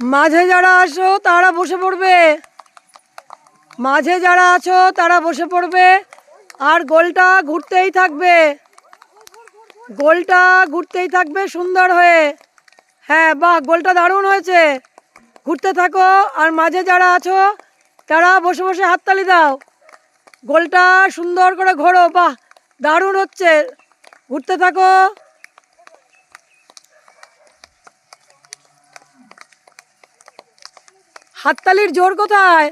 মাঝে যারা আছো, তারা বসে পড়বে। মাঝে যারা আছো, তারা বসে পড়বে। আর গোলটা ঘুরতেই থাকবে। গোলটা ঘুরতেই থাকবে সুন্দর হয়ে। হ্যাঁ বাহ, গোলটা দারুণ হয়েছে। ঘুরতে থাকো, আর মাঝে যারা আছো, তারা বসে বসে হাততালি দাও। গোলটা সুন্দর করে ঘোরো, বাহ, দারুণ হচ্ছে। ঘুরতে থাকো। হাততালির জোর কোথায়?